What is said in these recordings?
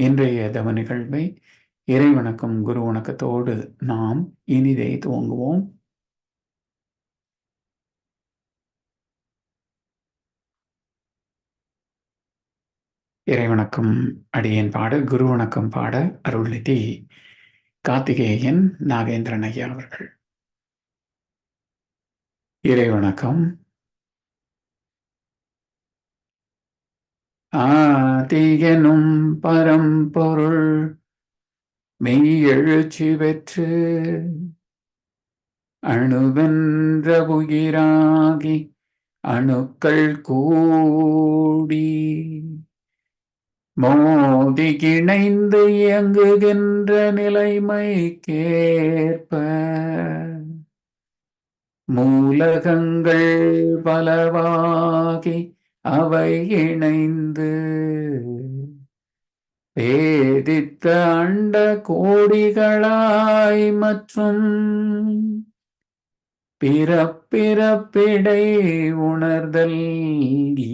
இன்றைய தவ நிகழ்வை இறைவணக்கம் குரு வணக்கத்தோடு நாம் இனிதே துவங்குவோம். இறைவணக்கம் அடியேன் பாட குரு வணக்கம் பாட அருள்நிதி கார்த்திகேயன் நாகேந்திரன் ஐயா அவர்கள். இறைவணக்கம் ஆதிகனும் பரம்பொருள் மெய்யெழுச்சி பெற்று அணுவென்ற உயிராகி அணுக்கள் கூடி மோதி கிணைந்து இயங்குகின்ற நிலைமைக்கேற்ப மூலகங்கள் பலவாகி அவை இணைந்து பேதித்த அண்ட கோடிகளாய் மற்றும் பிறப்பிறப்பிடை உணர்தல்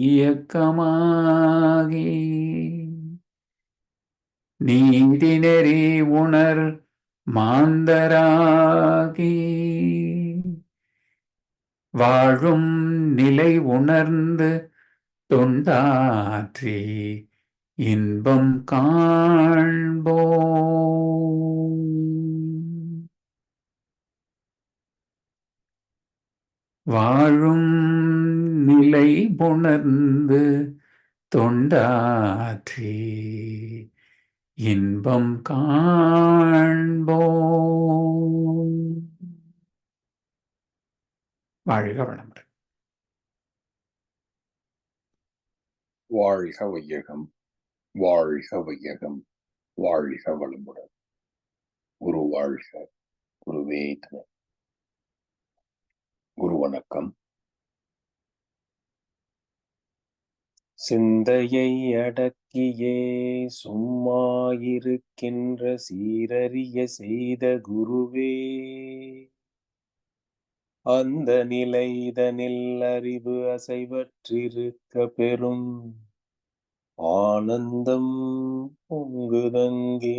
இயக்கமாகி நீதி நெறி உணர் மாந்தராகி வாழும் நிலை உணர்ந்து தொண்டாற்றி இன்பம் காண்போ வாழும் நிலை புணர்ந்து தொண்டாற்றி இன்பம் காண்போ வாழ்க வளம் வாழ்க வையகம் வாழ்க வையகம் வாழ்க வளமுடன் குரு வாழ்க குருவே குரு வணக்கம் சிந்தையை அடக்கியே சும்மா இருக்கின்ற சீரறிய செய்த குருவே. அந்த நிலைதனில் அறிவு அசைவற்றிருக்க பெறும் ஆனந்தம் பொங்குதங்கே.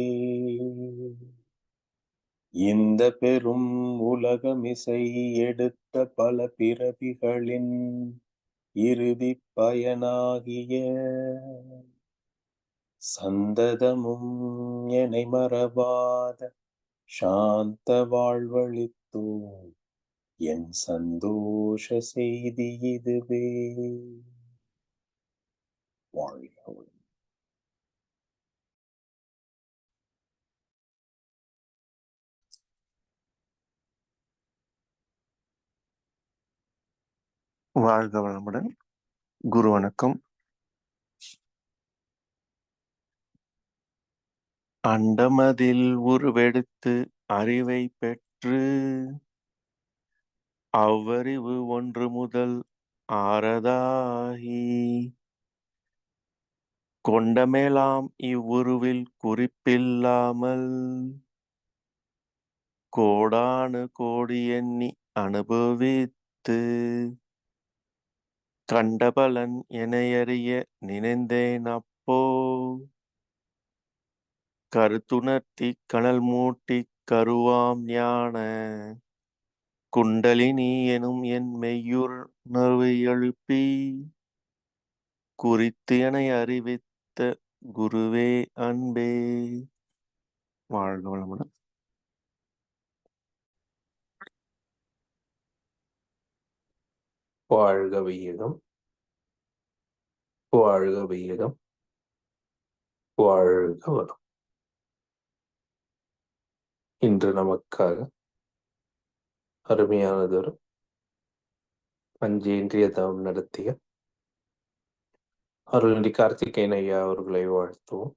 இந்த பெரும் உலகமிசை எடுத்த பல பிறவிகளின் இறுதி பயனாகிய சந்ததமும் எனை மறவாத சாந்த வாழ்வழித்தோ. என் சந்தோஷ செய்தி இதுவே. Wario வாழ்க வளமுடன். குரு வணக்கம். அண்டமதில் உருவெடுத்து அறிவை பெற்று அவ்வறிவு ஒன்று முதல் ஆரதாகி கொண்டமேலாம் இவ்வுருவில் குறிப்பில்லாமல் கோடானு கோடி எண்ணி அனுபவித்து கண்டபலன் எனையறிய நினைந்தேன் அப்போ. கருத்துணர்த்தி கனல் மூட்டி கருவாம் ஞான குண்டலினி எனும் என் மெய்யுணர்வை எழுப்பி குறித்து எனை அறிவித்து வைத்த குருவே அன்பே. வாழ்க வளமுடன். வாழ்க வையகம் வாழ்க வையகம் வாழ்க வளம். இன்று நமக்காக அருமையானதொரு பஞ்சேந்திரிய தவம் நடத்திய அருள்நெறி கார்த்திகேயன் ஐயா அவர்களை வாழ்த்துவோம்.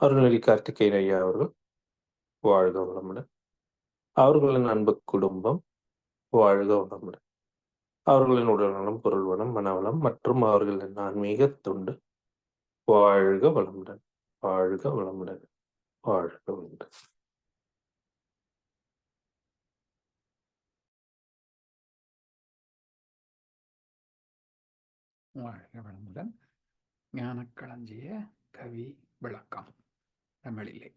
அருள்நெறி கார்த்திகேயன் ஐயா அவர்கள் வாழ்க வளமுடன். அவர்களின் அன்பு குடும்பம் வாழ்க வளமுடன். அவர்களின் உடல்நலம் பொருள்வனம் மனவளம் மற்றும் அவர்களின் ஆன்மீக தொண்டு வாழ்க வளமுடன். வாழ்க வளமுடன். வாழ்க வளமுடன். வாழ்க வளமுடன் ஞானக்களஞ்சிய கவி விளக்கம் தமிழிலே.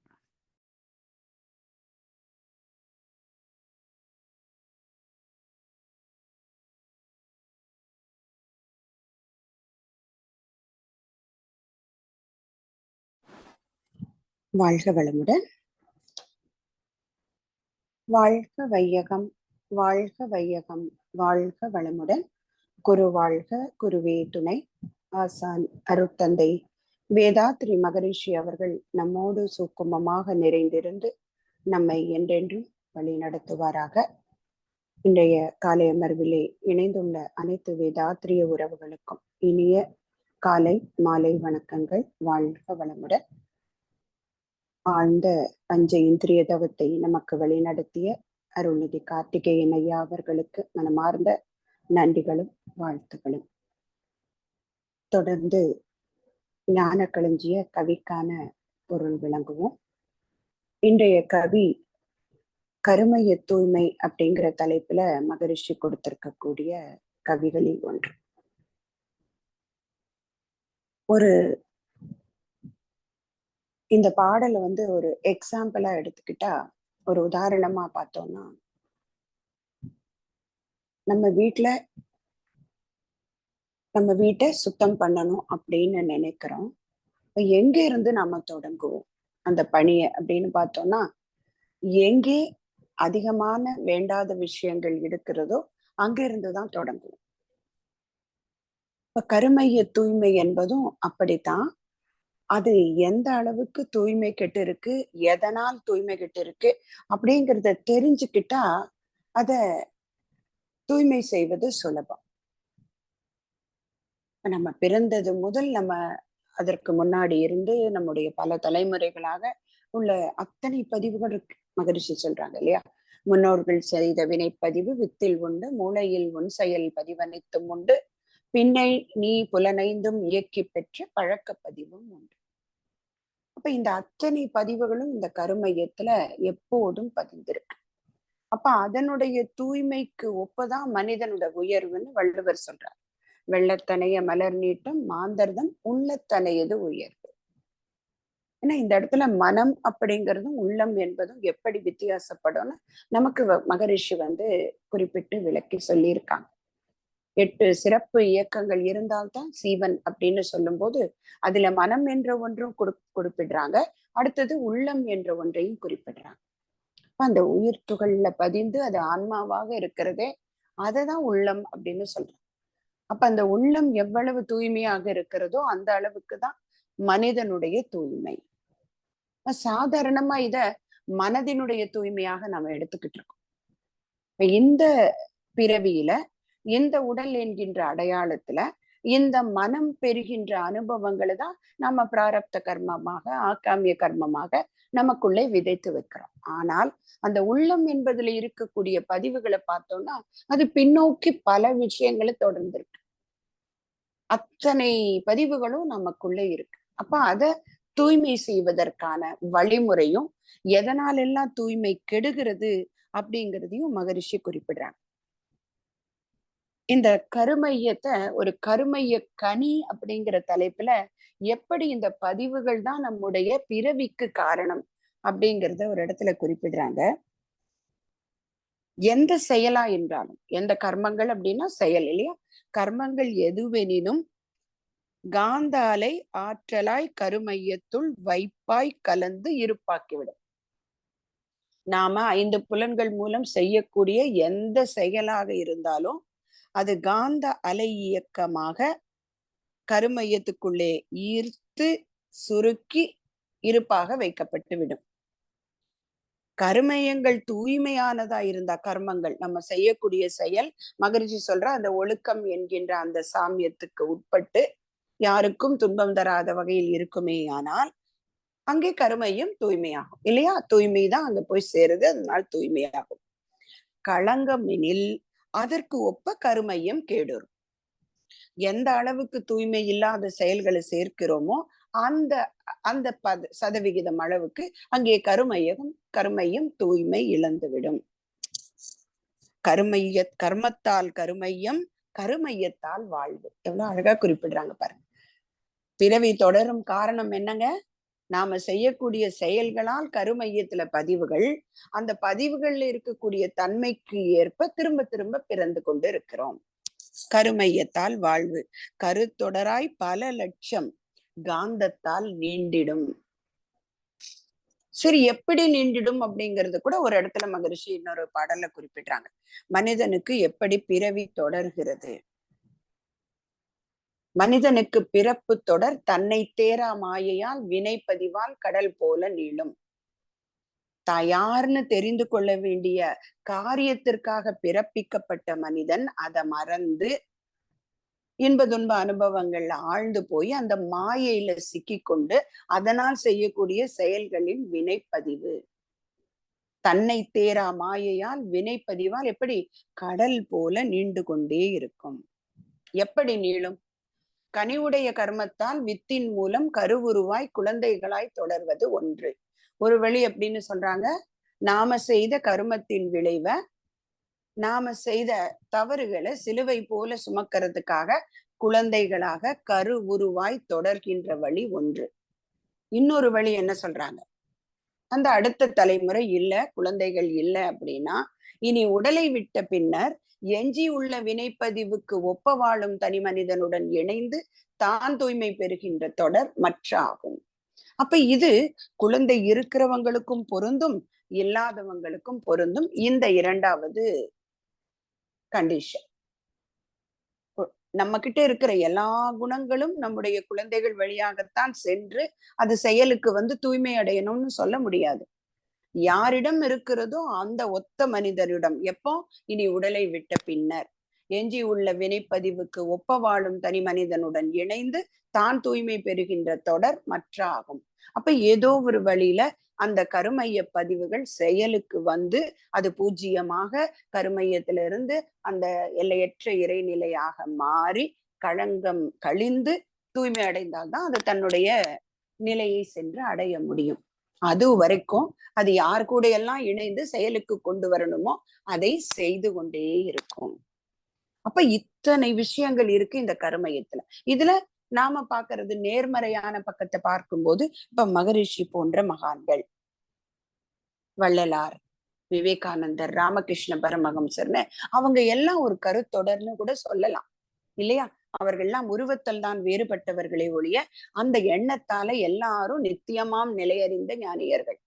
வாழ்க வளமுடன். வாழ்க வையகம் வாழ்க வையகம் வாழ்க வளமுடன். குரு வாழ்க குருவே துணை ஆசான் அருட்தந்தை. வேதாத்ரி மகரிஷி அவர்கள் நம்மோடு சுக்குமமாக நிறைந்திருந்து நம்மை என்றென்றும் வழி நடத்துவாராக. இன்றைய காலை அமர்விலே இணைந்துள்ள அனைத்து வேதாத்திரிய உறவுகளுக்கும் இனிய காலை மாலை வணக்கங்கள். வாழ்க வளமுடன். ஆழ்ந்த பஞ்ச இந்திரிய தவத்தை நமக்கு வழிநடத்திய அருள்நிதி கார்த்திகேயன் ஐயா அவர்களுக்கு மனமார்ந்த நன்றிகளும் வாழ்த்துகளும் தொடர்ந்து ஞான களஞ்சிய கவிக்கான பொருள் விளங்குவோம். இன்றைய கவி கருமைய தூய்மை அப்படிங்கிற தலைப்புல மகரிஷி கொடுத்திருக்கக்கூடிய கவிகளில் ஒன்று. ஒரு இந்த பாடலை வந்து ஒரு எக்ஸாம்பிளா எடுத்துக்கிட்டா ஒரு உதாரணமா பார்த்தோம்னா நம்ம வீட்டில் நம்ம வீட்டை சுத்தம் பண்ணணும் அப்படின்னு நினைக்கிறோம். இப்போ எங்க இருந்து நம்ம தொடங்குவோம்? அந்த பணியை அப்படின்னு பார்த்தோம்னா எங்கே அதிகமான வேண்டாத விஷயங்கள் இருக்கிறதோ அங்கிருந்து தான் தொடங்குவோம். இப்ப கருமைய தூய்மை என்பதும் அப்படித்தான். அது எந்த அளவுக்கு தூய்மை கெட்டு இருக்கு எதனால் தூய்மை கெட்டு இருக்கு அப்படிங்கிறத தெரிஞ்சுக்கிட்டா அத தூய்மை செய்வது சுலபம். நம்ம பிறந்தது முதல் நம்ம அதற்கு முன்னாடி இருந்து நம்முடைய பல தலைமுறைகளாக உள்ள அத்தனை பதிவுகள் இருக்கு. மகரிஷி சொல்றாங்க இல்லையா? முன்னோர்கள் செய்த வினைப்பதிவு வித்தில் உண்டு மூளையில் உன் செயல் பதிவனைத்தும் உண்டு பின்னை நீ புலனைந்தும் இயக்கி பெற்ற பழக்க பதிவும் உண்டு. அப்ப இந்த அத்தனை பதிவுகளும் இந்த கருமையத்துல எப்போதும் பதிந்திருக்கு. அப்ப அதனுடைய தூய்மைக்கு ஒப்பதான் மனிதனோட உயர்வுன்னு வள்ளுவர் சொல்றார். வெள்ளத்தனைய மலர் நீட்டம் மாந்தர்தம் உள்ளத்தனையது உயர்வு. ஏன்னா இந்த இடத்துல மனம் அப்படிங்கிறதும் உள்ளம் என்பதும் எப்படி வித்தியாசப்படும்னு நமக்கு மகரிஷி வந்து குறிப்பிட்டு விளக்கி சொல்லியிருக்காங்க. எட்டு சிறப்பு இயக்கங்கள் இருந்தால்தான் சீவன் அப்படின்னு சொல்லும்போது அதுல மனம் என்ற ஒன்றும் கொடு குறிப்பிடுறாங்க. அடுத்தது உள்ளம் என்ற ஒன்றையும் குறிப்பிடுறாங்க. அந்த உயிர் துகள்ல பதிந்து அது ஆன்மாவாக இருக்கிறதே அததான் உள்ளம் அப்படின்னு சொல்றாங்க அப்ப அந்த உள்ளம் எவ்வளவு தூய்மையாக இருக்கிறதோ அந்த அளவுக்கு தான் மனிதனுடைய தூய்மை. சாதாரணமா இத மனதினுடைய தூய்மையாக நாம எடுத்துக்கிட்டு இருக்கோம். இந்த பிறவியில இந்த உடல் என்கின்ற அடையாளத்துல இந்த மனம் பெறுகின்ற அனுபவங்களை தான் நம்ம பிராரப்த கர்மமாக ஆக்காமிய கர்மமாக நமக்குள்ளே விதைத்து வைக்கிறோம். ஆனால் அந்த உள்ளம் என்பதுல இருக்கக்கூடிய பதிவுகளை பார்த்தோம்னா அது பின்னோக்கி பல விஷயங்களை தொடர்ந்துருக்கு. அத்தனை பதிவுகளும் நமக்குள்ளே இருக்கு. அப்ப அத தூய்மை செய்வதற்கான வழிமுறையும் எதனாலெல்லாம் தூய்மை கெடுகிறது அப்படிங்கிறதையும் மகரிஷி குறிப்பிடுறாங்க. இந்த கருமையத்தை ஒரு கருமைய கனி அப்படிங்கிற தலைப்புல எப்படி இந்த பதிவுகள் தான் நம்முடைய பிறவிக்கு காரணம் அப்படிங்கிறத ஒரு இடத்துல குறிப்பிடுறாங்க. எந்த செயலா என்றாலும் எந்த கர்மங்கள் அப்படின்னா செயல் இல்லையா? கர்மங்கள் எதுவெனினும் காந்தாலை ஆற்றலாய் கருமையத்துள் வைப்பாய் கலந்து இருப்பாக்கிவிடும். நாம ஐந்து புலன்கள் மூலம் செய்யக்கூடிய எந்த செயலாக இருந்தாலும் அது காந்த அலை இயக்கமாக கருமையத்துக்குள்ளே ஈர்த்து சுருக்கி இருப்பாக வைக்கப்பட்டு விடும் கருமையங்கள் தூய்மையானதா இருந்தா கர்மங்கள் நம்ம செய்யக்கூடிய செயல் மகரிஷி சொல்ற அந்த ஒழுக்கம் என்கின்ற அந்த சாமியத்துக்கு உட்பட்டு யாருக்கும் துன்பம் தராத வகையில் இருக்குமே ஆனால் அங்கே கருமையும் தூய்மையாகும். இல்லையா? தூய்மை தான் அங்க போய் சேருது அதனால் தூய்மையாகும். களங்கம் எனில் அதற்கு ஒப்ப கருமையும் கேடுறும் எந்த அளவுக்கு தூய்மை இல்லாத செயல்களை சேர்க்கிறோமோ அந்த அந்த பத சதவிகிதம் அளவுக்கு அங்கே கருமையும் கருமையும் தூய்மை இழந்துவிடும். கருமைய கர்மத்தால் கருமையம் கருமையத்தால் வாழ்வு. எவ்வளவு அழகா குறிப்பிடுறாங்க பாருங்க. பிறவி தொடரும் காரணம் என்னங்க? நாம செய்யக்கூடிய செயல்களால் கருமையத்துல பதிவுகள் அந்த பதிவுகள்ல இருக்கக்கூடிய தன்மைக்கு ஏற்ப திரும்ப திரும்ப பிறந்து கொண்டு இருக்கிறோம். கருமையத்தால் வாழ்வு கருத்தொடராய் பல லட்சம் காந்தத்தால் நீண்டிடும். சரி எப்படி நீண்டிடும் அப்படிங்கிறது கூட ஒரு இடத்துல மகரிஷி இன்னொரு பாடல்ல குறிப்பிடுறாங்க. மனிதனுக்கு எப்படி பிறவி தொடர்கிறது? மனிதனுக்கு பிறப்பு தொடர் தன்னை தேரா மாயையால் வினைப்பதிவால் கடல் போல நீளும். தயார்னு தெரிந்து கொள்ள வேண்டிய காரியத்திற்காக பிறப்பிக்கப்பட்ட மனிதன் அதை மறந்து இன்ப துன்ப அனுபவங்கள்ல ஆழ்ந்து போய் அந்த மாயையில சிக்கிக்கொண்டு அதனால் செய்யக்கூடிய செயல்களின் வினைப்பதிவு. தன்னை தேரா மாயையால் வினைப்பதிவால் எப்படி கடல் போல நீண்டு கொண்டே இருக்கும். எப்படி நீளும்? கனிவுடைய கர்மத்தால் வித்தின் மூலம் கருவுருவாய் குழந்தைகளாய் தொடர்வது ஒன்று. ஒரு வழி அப்படின்னு சொல்றாங்க. நாம செய்த கருமத்தின் விளைவை நாம செய்த தவறுகளை சிலுவை போல சுமக்கிறதுக்காக குழந்தைகளாக கரு உருவாய் தொடர்கின்ற வழி ஒன்று. இன்னொரு வழி என்ன சொல்றாங்க? அந்த அடுத்த தலைமுறை இல்ல குழந்தைகள் இல்ல அப்படின்னா இனி உடலை விட்ட பின்னர் எஞ்சி உள்ள வினைப்பதிவுக்கு ஒப்ப வாழும் தனி மனிதனுடன் இணைந்து தான் தூய்மை பெறுகின்ற தொடர் மற்ற ஆகும் அப்ப இது குழந்தை இருக்கிறவங்களுக்கும் பொருந்தும் இல்லாதவங்களுக்கும் பொருந்தும் இந்த இரண்டாவது கண்டிஷன் நம்ம கிட்ட இருக்கிற எல்லா குணங்களும் நம்முடைய குழந்தைகள் வழியாகத்தான் சென்று அது செயலுக்கு வந்து தூய்மை அடையணும்னு சொல்ல முடியாது. யாரிடம் இருக்கிறதோ அந்த ஒத்த மனிதரிடம். எப்போ? இனி உடலை விட்ட பின்னர். எஞ்சி உள்ள வினைப்பதிவுக்கு ஒப்ப வாழும் தனி மனிதனுடன் இணைந்து தான் தூய்மை பெறுகின்ற தொடர் மற்ற ஆகும் அப்ப ஏதோ ஒரு வழியில அந்த கருமைய பதிவுகள் செயலுக்கு வந்து அது பூஜ்ஜியமாக கருமையத்திலிருந்து அந்த எல்லையற்ற இறைநிலையாக மாறி களங்கம் கழிந்து தூய்மை அடைந்தால்தான் அது தன்னுடைய நிலையை சென்று அடைய முடியும். அது வரைக்கும் அது யார் கூட எல்லாம் இணைந்து செயலுக்கு கொண்டு வரணுமோ அதை செய்து கொண்டே இருக்கும். அப்ப இத்தனை விஷயங்கள் இருக்கு இந்த கருமயத்துல. இதுல நாம பாக்குறது நேர்மறையான பக்கத்தை பார்க்கும்போது இப்ப மகரிஷி போன்ற மகான்கள். வள்ளலார் விவேகானந்தர் ராமகிருஷ்ண பரமஹம்சர்னு அவங்க எல்லாம் ஒரு கருத்தொடர்னு கூட சொல்லலாம். இல்லையா? அவர்கள்லாம் உருவத்தில் தான் வேறுபட்டவர்களே ஒழிய அந்த எண்ணத்தால எல்லாரும் நித்தியமாம் நிலையறிந்த ஞானியர்கள்.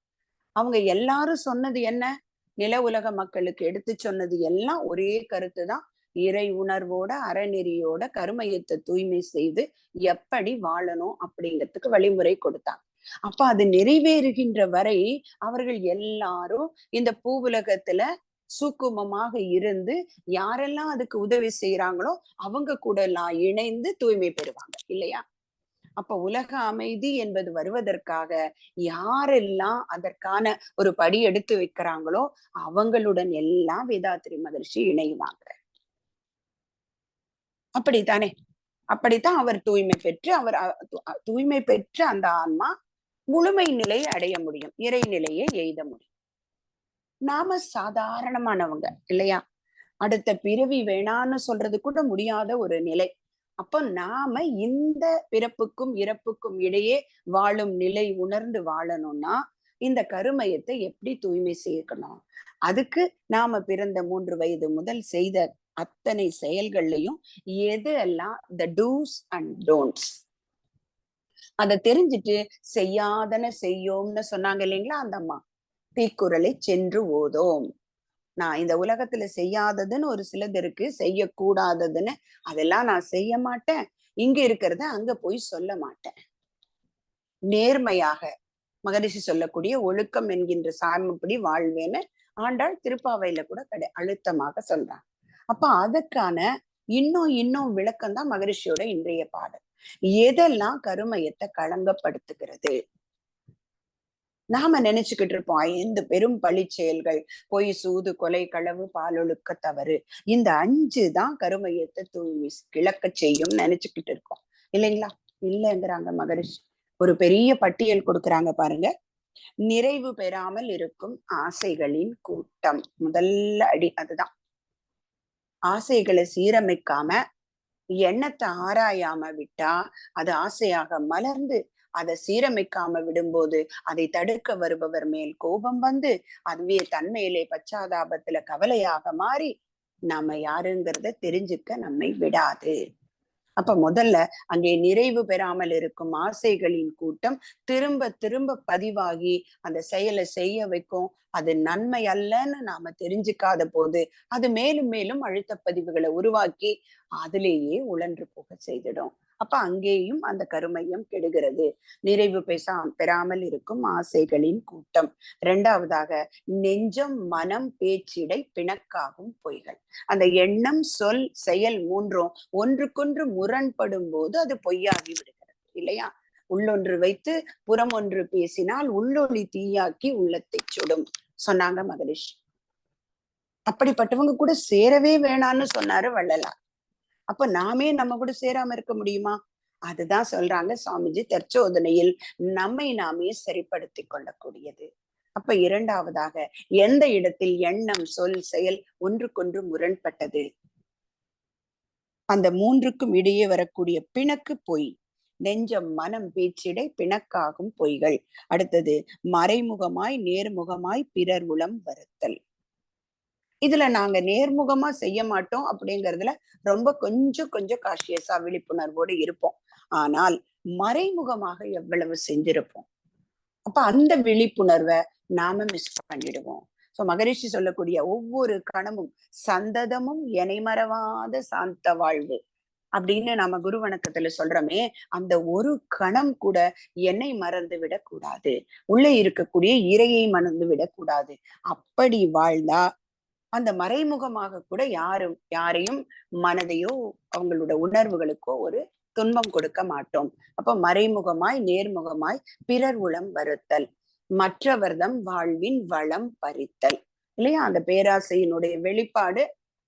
அவங்க எல்லாரும் சொன்னது என்ன? நில உலக மக்களுக்கு எடுத்து சொன்னது எல்லாம் ஒரே கருத்து தான். இறை உணர்வோட அறநெறியோட கருமையத்தை தூய்மை செய்து எப்படி வாழணும் அப்படிங்கிறதுக்கு வழிமுறை கொடுத்தாங்க அப்ப அது நிறைவேறுகின்ற வரை அவர்கள் எல்லாரும் இந்த பூவுலகத்துல சூக்குமமாக இருந்து யாரெல்லாம் அதுக்கு உதவி செய்யறாங்களோ அவங்க கூட எல்லாம் இணைந்து தூய்மை பெறுவாங்க இல்லையா? அப்ப உலக அமைதி என்பது வருவதற்காக யாரெல்லாம் அதற்கான ஒரு படி எடுத்து வைக்கிறாங்களோ அவங்களுடன் எல்லாம் வேதாத்திரி மகர்ஷி இணைவாங்க. அப்படித்தானே? அப்படித்தான் அவர் தூய்மை பெற்று அவர் தூய்மை பெற்று அந்த ஆன்மா முழுமை நிலையை அடைய முடியும் இறைநிலையை எய்த முடியும். நாம சாதாரணமானவங்க இல்லையா? அடுத்த பிறவி வேணான்னு சொல்றது கூட முடியாத ஒரு நிலை. அப்போ நாம இந்த பிறப்புக்கும் இறப்புக்கும் இடையே வாழும் நிலை உணர்ந்து வாழணும்னா இந்த கருமயத்தை எப்படி தூய்மை செய்யணும்? அதுக்கு நாம பிறந்த மூன்று வயது முதல் செய்த அத்தனை செயல்கள்லயும் எது எல்லாம் த டூஸ் அண்ட் டோன்ட்ஸ் அதை தெரிஞ்சுட்டு செய்யாதன செய்யோம்னு சொன்னாங்க இல்லைங்களா அந்த அம்மா? தீக்குறளை சென்று ஓதோம். நான் இந்த உலகத்துல செய்யாததுன்னு ஒரு சிலது இருக்கு செய்யக்கூடாததுன்னு அதெல்லாம் நான் செய்ய மாட்டேன். இங்க இருக்கிறத அங்க போய் சொல்ல மாட்டேன். நேர்மையாக மகரிஷி சொல்லக்கூடிய ஒழுக்கம் என்கின்ற சார்புப்படி வாழ்வேன்னு ஆண்டாள் திருப்பாவையில கூட கடை அழுத்தமாக சொல்றான் அப்ப அதற்கான இன்னும் இன்னும் விளக்கம் தான் மகரிஷியோட இன்றைய பாடல். எதெல்லாம் கருமையத்தை களங்கப்படுத்துகிறது? நாம நினைச்சுக்கிட்டு இருப்போம் ஐந்து பெரும் பழி செயல்கள் பொய் சூது கொலை களவு பாலொழுக்க தவறு இந்த அஞ்சு தான் கருமையத்தை தூய்மை கிழக்க செய்யும் நினைச்சுக்கிட்டு இருக்கோம். இல்லைங்களா? இல்லைங்கிறாங்க மகரிஷி. ஒரு பெரிய பட்டியல் கொடுக்கறாங்க பாருங்க. நிறைவு பெறாமல் இருக்கும் ஆசைகளின் கூட்டம். முதல்ல அடி அதுதான். ஆசைகளை சீரமைக்காம எண்ணத்தை ஆராயாம விட்டா அது ஆசையாக மலர்ந்து அதை சீரமைக்காம விடும்போது அதை தடுக்க வருபவர் மேல் கோபம் வந்து அதுவே தன்மையிலே பச்சாதாபத்துல கவலையாக மாறி நாம யாருங்கிறத தெரிஞ்சுக்க நம்மை விடாது. அப்ப முதல்ல அங்கே நிறைவு பெறாமல் இருக்கும் ஆசைகளின் கூட்டம் திரும்ப திரும்ப பதிவாகி அந்த செயலை செய்ய வைக்கும். அது நன்மை அல்லன்னு நாம தெரிஞ்சுக்காத போது அது மேலும் மேலும் அழுத்த பதிவுகளை உருவாக்கி அதிலேயே உழன்று போக செய்திடும். அப்ப அங்கேயும் அந்த கருமையம் கெடுகிறது. நிறைவு பெசா பெறாமல் இருக்கும் ஆசைகளின் கூட்டம். இரண்டாவதாக நெஞ்சம் மனம் பேச்சிடை பிணக்காகும் பொய்கள். அந்த எண்ணம் சொல் செயல் மூன்றும் ஒன்றுக்கொன்று முரண்படும் போது அது பொய்யாகி விடுகிறது இல்லையா? உள்ளொன்று வைத்து புறம் ஒன்று பேசினால் உள்ளொளி தீயாக்கி உள்ளத்தை சுடும் சொன்னாங்க மகரிஷி. அப்படிப்பட்டவங்க கூட சேரவே வேணான்னு சொன்னாரு வள்ளலார். அப்ப நாமே நம்ம கூட சேராம இருக்க முடியுமா? அதுதான் சொல்றாங்க சுவாமிஜி தற்சோதனையில். நம்மை நாமே சரிப்படுத்திக் கொள்ளக்கூடியது. அப்ப இரண்டாவதாக எந்த இடத்தில் எண்ணம் சொல் செயல் ஒன்றுக்கொன்று முரண்பட்டது? அந்த மூன்றுக்கும் இடையே வரக்கூடிய பிணக்கு பொய். நெஞ்சம் மனம் பேச்சிடை பிணக்காகும் பொய்கள். அடுத்தது மறைமுகமாய் நேர்முகமாய் பிறர் உளம் வருத்தல். இதுல நாங்க நேர்முகமா செய்ய மாட்டோம் அப்படிங்கறதுல ரொம்ப கொஞ்சம் கொஞ்சம் காஷியஸா விழிப்புணர்வோடு இருப்போம். ஆனால் மறைமுகமாக எவ்வளவு செஞ்சிருப்போம்? அப்ப அந்த விழிப்புணர்வை நாம மிஸ் பண்ணிடுவோம். சோ மகரிஷி சொல்லக்கூடிய ஒவ்வொரு கணமும் சந்ததமும் எனைமறவாத சாந்த வாழ்வு அப்படின்னு நாம குரு வணக்கத்துல சொல்றோமே அந்த ஒரு கணம் கூட என்னை மறந்து விடக்கூடாது. உள்ளே இருக்கக்கூடிய இறையை மறந்து விடக்கூடாது. அப்படி வாழ்ந்தா அந்த மறைமுகமாக கூட யாரும் யாரையும் மனதையோ அவங்களோட உணர்வுகளுக்கோ ஒரு துன்பம் கொடுக்க மாட்டோம். அப்ப மறைமுகமாய் நேர்முகமாய் பிறர் உளம் வருத்தல் மற்றவர்தம் வாழ்வின் வளம் பறித்தல். இல்லையா? அந்த பேராசையினுடைய வெளிப்பாடு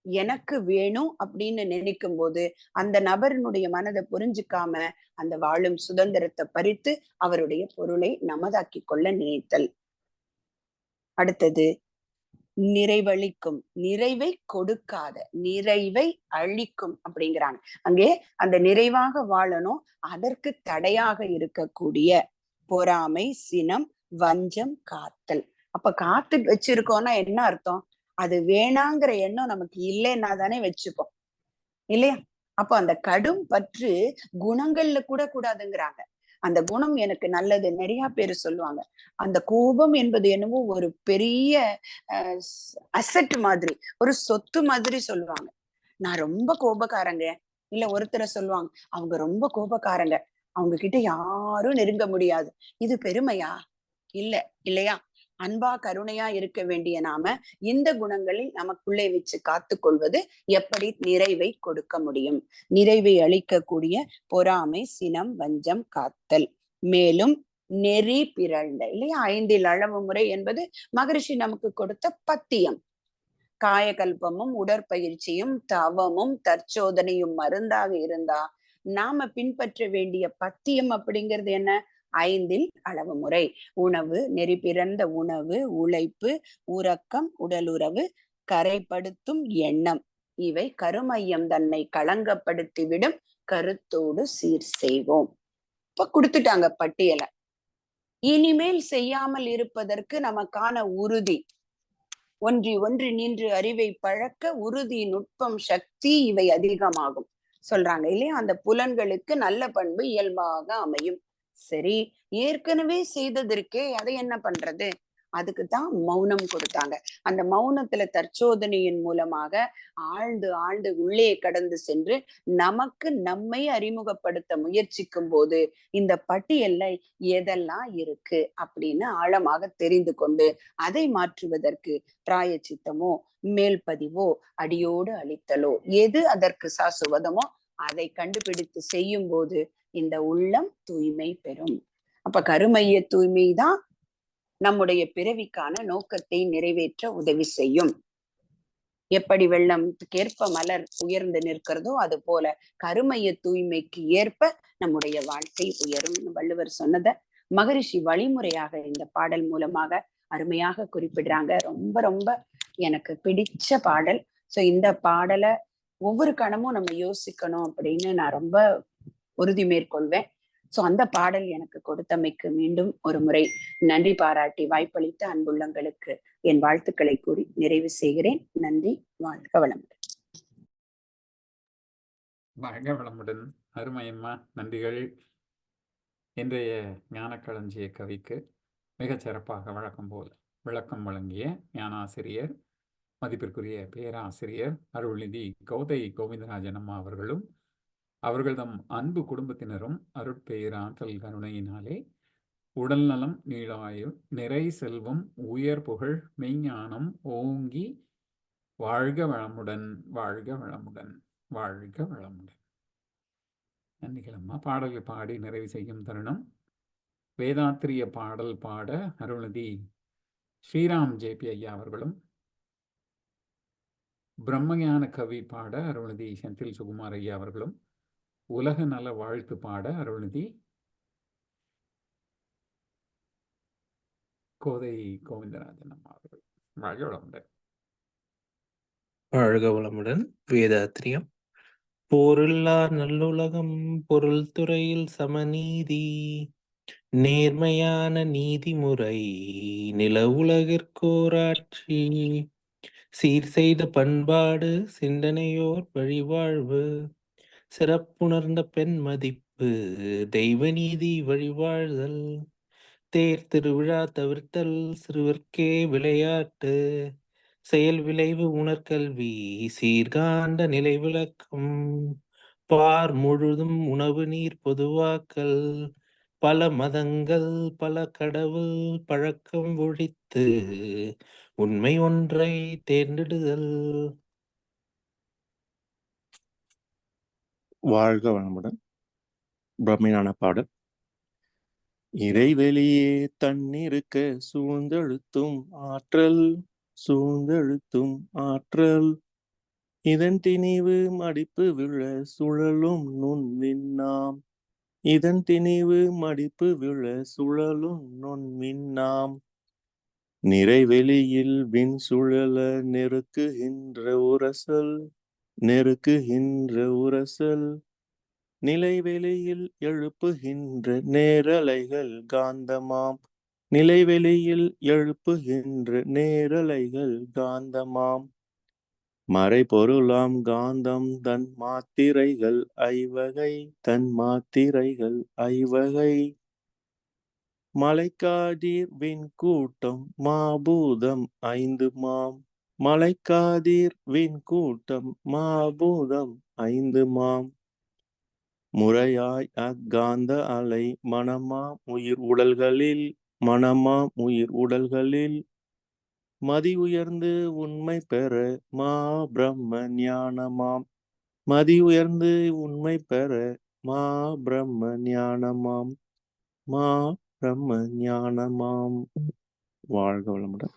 எனக்கு வேணும் அப்படின்னு நினைக்கும் போது அந்த நபரினுடைய மனதை புரிஞ்சுக்காம அந்த வாழும் சுதந்திரத்தை பறித்து அவருடைய பொருளை நமதாக்கி கொள்ள நினைத்தல். அடுத்தது நிறைவளிக்கும். நிறைவை கொடுக்காத நிறைவை அழிக்கும் அப்படிங்கிறாங்க. அங்கே அந்த நிறைவாக வாழணும் அதற்கு தடையாக இருக்கக்கூடிய பொறாமை சினம் வஞ்சம் காத்தல். அப்ப காத்து வச்சிருக்கோம்னா என்ன அர்த்தம்? அது வேணாங்கிற எண்ணம் நமக்கு இல்லைன்னா தானே வச்சுப்போம். இல்லையா? அப்ப அந்த கடும் பற்று குணங்கள்ல கூட கூடாதுங்கிறாங்க. அந்த குணம் எனக்கு நல்லது நிறைய பேர் சொல்லுவாங்க. அந்த கோபம் என்பது என்னவோ ஒரு பெரிய அசட் மாதிரி ஒரு சொத்து மாதிரி சொல்லுவாங்க. நான் ரொம்ப கோபக்காரங்க. இல்ல ஒருத்தரை சொல்லுவாங்க அவங்க ரொம்ப கோபக்காரங்க. அவங்க கிட்ட யாரும் நெருங்க முடியாது. இது பெருமையா? இல்ல இல்லையா? அன்பா கருணையா இருக்க வேண்டிய நாம இந்த குணங்களில் நமக்குள்ளே வச்சு காத்து கொள்வது எப்படி நிறைவை கொடுக்க முடியும்? நிறைவை அளிக்கக்கூடிய பொறாமை சினம் வஞ்சம் காத்தல். மேலும் நெறி பிறழ்ந்த இல்லையா? ஐந்தில் அளவு முறை என்பது மகரிஷி நமக்கு கொடுத்த பத்தியம். காயகல்பமும் உடற்பயிற்சியும் தவமும் தற்சோதனையும் மருந்தாக இருந்தா நாம பின்பற்ற வேண்டிய பத்தியம் அப்படிங்கிறது என்ன? ஐந்தில் அளவு முறை. உணவு நெறி பிறந்த உணவு உழைப்பு உறக்கம் உடலுறவு கரைப்படுத்தும் எண்ணம். இவை கருமையம் தன்னை களங்கப்படுத்திவிடும். கருத்தோடு சீர் செய்வோம். இப்ப கொடுத்துட்டாங்க பட்டியலை. இனிமேல் செய்யாமல் இருப்பதற்கு நமக்கான உறுதி. ஒன்றி ஒன்றி நின்று அறிவை பழக்க உறுதி நுட்பம் சக்தி இவை அதிகமாகும். சொல்றாங்க இல்லையா? அந்த புலன்களுக்கு நல்ல பண்பு இயல்பாக அமையும். சரி ஏற்கனவே செய்ததற்கே அதை என்ன பண்றது? அதுக்கு தான் மௌனம் கொடுத்தாங்க. அந்த மௌனத்துல தற்சோதனையின் மூலமாக ஆழ்ந்து ஆழ்ந்து உள்ளே கடந்து சென்று நமக்கு நம்மை அறிமுகப்படுத்த முயற்சிக்கும் போது இந்த பட்டியல்ல எதெல்லாம் இருக்கு அப்படின்னு ஆழமாக தெரிந்து கொண்டு அதை மாற்றுவதற்கு பிராயச்சித்தமோ மேல்பதிவோ அடியோடு அளித்தலோ எது அதற்கு சாசுவதமோ அதை கண்டுபிடித்து செய்யும் போது இந்த உள்ளம் தூய்மை பெறும். அப்ப கருமைய தூய்மை தான் நம்முடைய பிறவிக்கான நோக்கத்தை நிறைவேற்ற உதவி செய்யும். எப்படி வெள்ளம் கேற்ப மலர் உயர்ந்து நிற்கிறதோ அது போல கருமைய தூய்மைக்கு ஏற்ப நம்முடைய வாழ்க்கை உயரும். வள்ளுவர் சொன்னத மகரிஷி வழிமுறையாக இந்த பாடல் மூலமாக அருமையாக குறிப்பிடுறாங்க. ரொம்ப ரொம்ப எனக்கு பிடிச்ச பாடல். சோ இந்த பாடலை ஒவ்வொரு கணமும் நம்ம யோசிக்கணும் அப்படின்னு நான் ரொம்ப உறுதி மேற்கொள்வேன். சோ அந்த பாடல் எனக்கு கொடுத்தமைக்கு மீண்டும் ஒரு முறை நன்றி பாராட்டி வாய்ப்பளித்த அன்புள்ளங்களுக்கு என் வாழ்த்துக்களை கூறி நிறைவு செய்கிறேன். நன்றி வாழ்க வளமுடன். வாழ்க வளமுடன். அருமையம்மா நன்றிகள். இன்றைய ஞானக்களஞ்சிய கவிக்கு மிகச் சிறப்பாக வழக்கம் போல் விளக்கம் வழங்கிய ஞானாசிரியர் மதிப்பிற்குரிய பேராசிரியர் அருள்நிதி கௌதை கோவிந்தராஜன் அம்மா அவர்களும் அவர்கள்தம் அன்பு குடும்பத்தினரும் அருட்பேராற்றல் கருணையினாலே உடல் நலம் நீளாயு நிறை செல்வம் உயர் புகழ் மெய்ஞானம் ஓங்கி வாழ்க வளமுடன் வாழ்க வளமுடன் வாழ்க வளமுடன். நன்றிகளம்மா பாடல்கள் பாடி நிறைவு செய்யும் தருணம். வேதாத்திரிய பாடல் பாட அருள்நிதி ஸ்ரீராம் ஜேபி ஐயா அவர்களும். பிரம்மஞான கவி பாட அருள்நிதி செந்தில் சுகுமார் ஐயா அவர்களும். உலக நல வாழ்த்து பாட அருள்நிதி. கோதை கோவிந்தராஜன் அம்மா அவர்கள். வாழ்க வளமுடன். வாழ்க வளமுடன். வேதாத்திரியம். போரில்லா நல்லுலகம் பொருள் துறையில் சமநீதி. நேர்மையான நீதிமுறை நில உலகிற்கோராட்சி. சீர் செய்த பண்பாடு சிந்தனையோர் வழிவாழ்வு. சிறப்புணர்ந்த பெண் மதிப்பு தெய்வ நீதி வழிவாழ்தல் தேர் திருவிழா தவிர்த்தல் சிறுவர்க்கே விளையாட்டு செயல் விளைவு உணர்கல்வி சீர்காண்ட நிலை விளக்கம் பார் முழுதும் உணவு நீர் பொதுவாக்கல் பல மதங்கள் பல கடவுள் பழக்கம் ஒழித்து உண்மை ஒன்றை தேர்ந்தெடுதல். வாழ்க வளமுடன். பிரம்மையான பாடல். இறைவெளியே தன்னிருக்க சூழ்ந்தெழுத்தும் ஆற்றல் சூழ்ந்தெழுத்தும் ஆற்றல். இதன் திணிவு மடிப்பு விழ சுழலும் நுண் விண்ணாம். இதன் திணிவு மடிப்பு விழ சுழலும் நுண் விண்ணாம். நிறைவெளியில் விண் சுழல நெருக்குகின்ற உரசல் நெருக்குகின்ற உரசல் நிலைவெளியில் எழுப்புகின்ற நேரலைகள் காந்தமாம். நிலைவெளியில் எழுப்புகின்ற நேரலைகள் காந்தமாம். மறைபொருளாம் காந்தம் தன் மாத்திரைகள் ஐவகை தன் மாத்திரைகள் ஐவகை. மலைக்காதீர் விண்கூட்டம் மாபூதம் ஐந்து மாம் மலைக்காதீர் விண்கூட்டம் மாபூதம் ஐந்து மாம். முறையாய் அக்காந்த அலை மனமாம் உயிர் உடல்களில் மனமாம் உயிர் உடல்களில். மதி உயர்ந்து உண்மை பெற மா பிரம்ம ஞானமாம். மதி உயர்ந்து உண்மை பெற மா பிரம்ம ஞானமாம். மா பிரம்ம ஞானமாம். வாழ்க வளமுடன்.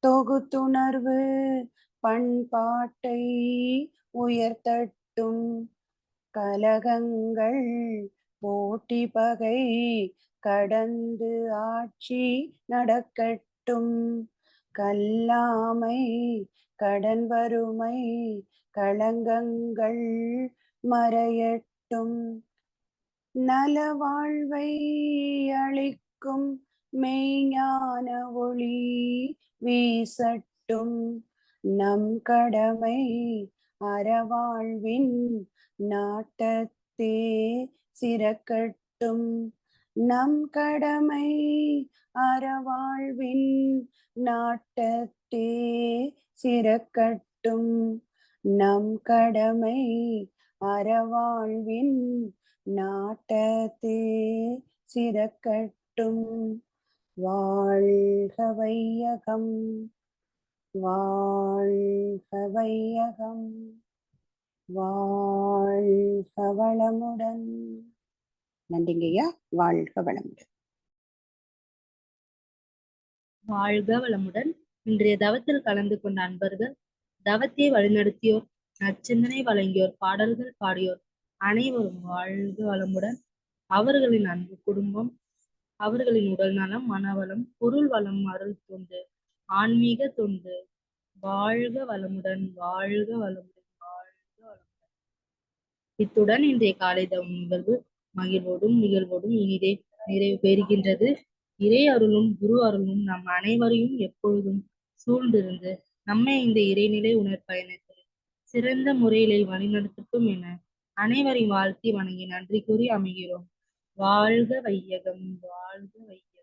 தொகுத்துணர்வு பண்பாட்டை உயர்த்தட்டும். கலகங்கள் போட்டி பகை கடந்து ஆட்சி நடக்கட்டும். கல்லாமை கடன் வறுமை களங்கங்கள் மறையட்டும். நலவாழ்வை அளிக்கும் மெய்ஞான ஒளி வீசட்டும். நம் கடமை அறவாழ்வின் நாட்டத்தே சிறக்கட்டும். நம் கடமை அறவாழ்வின் நாட்டத்தே சிறக்கட்டும். நம் கடமை அறவாழ்வின் நாட்டத்தே சிறக்கட்டும். வாழ்க வையகம் வாழ்க வையகம் வாழ்க வளமுடன் நன்றிங்கய்யா. வாழ்க வளமுடன் வாழ்க வளமுடன் இன்றைய தவத்தில் கலந்து கொண்ட அன்பர்கள் தவத்தை வழிநடத்தியோர் நச்சிந்தனை வழங்கியோர் பாடல்கள் பாடியோர் அனைவரும் வாழ்க வளமுடன் அவர்களின் அன்பு குடும்பம் அவர்களின் உடல் நலம் மனவளம் பொருள் வளம் அருள் தொண்டு ஆன்மீக தொண்டு வாழ்க வளமுடன் வாழ்க வளமுடன் வாழ்க வளமுடன். இத்துடன் இன்றைய காலை தவம் நிகழ்வு மகிழ்வோடும் நிகழ்வோடும் இனிதே நிறைவு பெறுகின்றது. இறை அருளும் குரு அருளும் நம் அனைவரையும் எப்பொழுதும் சூழ்ந்திருந்து நம்மை இந்த இறைநிலை உணர்பயணத்தில் சிறந்த முறையிலே வழிநடத்தட்டும் என அனைவரையும் வாழ்த்தி வணங்கி நன்றி கூறி அமைகிறோம். வாழ்க வையகம் வாழ்க வையகம்.